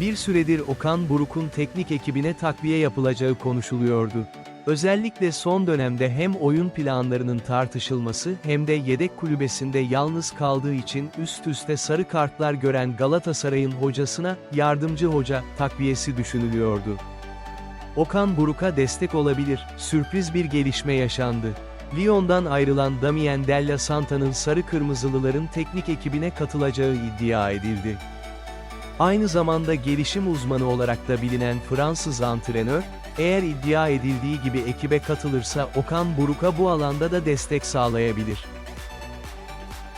Bir süredir Okan Buruk'un teknik ekibine takviye yapılacağı konuşuluyordu. Özellikle son dönemde hem oyun planlarının tartışılması hem de yedek kulübesinde yalnız kaldığı için üst üste sarı kartlar gören Galatasaray'ın hocasına yardımcı hoca takviyesi düşünülüyordu. Okan Buruk'a destek olabilir, sürpriz bir gelişme yaşandı. Lyon'dan ayrılan Damien Della Santa'nın sarı kırmızılıların teknik ekibine katılacağı iddia edildi. Aynı zamanda gelişim uzmanı olarak da bilinen Fransız antrenör, eğer iddia edildiği gibi ekibe katılırsa Okan Buruk'a bu alanda da destek sağlayabilir.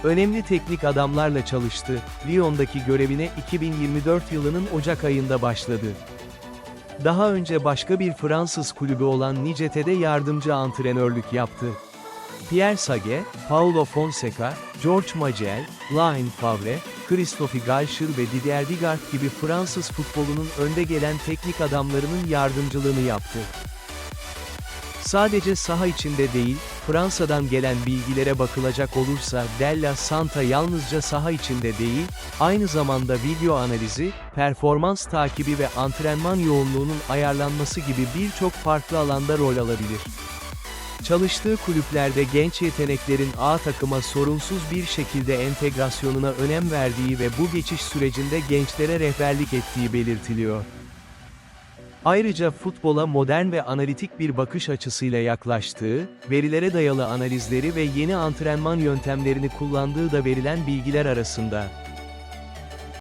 Önemli teknik adamlarla çalıştı, Lyon'daki görevine 2024 yılının Ocak ayında başladı. Daha önce başka bir Fransız kulübü olan Nicete'de yardımcı antrenörlük yaptı. Pierre Sage, Paulo Fonseca, George Majel, Laurent Favre, Christophe Galcher ve Didier Digard gibi Fransız futbolunun önde gelen teknik adamlarının yardımcılığını yaptı. Sadece saha içinde değil, Fransa'dan gelen bilgilere bakılacak olursa Della Santa yalnızca saha içinde değil, aynı zamanda video analizi, performans takibi ve antrenman yoğunluğunun ayarlanması gibi birçok farklı alanda rol alabilir. Çalıştığı kulüplerde genç yeteneklerin A takıma sorunsuz bir şekilde entegrasyonuna önem verdiği ve bu geçiş sürecinde gençlere rehberlik ettiği belirtiliyor. Ayrıca futbola modern ve analitik bir bakış açısıyla yaklaştığı, verilere dayalı analizleri ve yeni antrenman yöntemlerini kullandığı da verilen bilgiler arasında.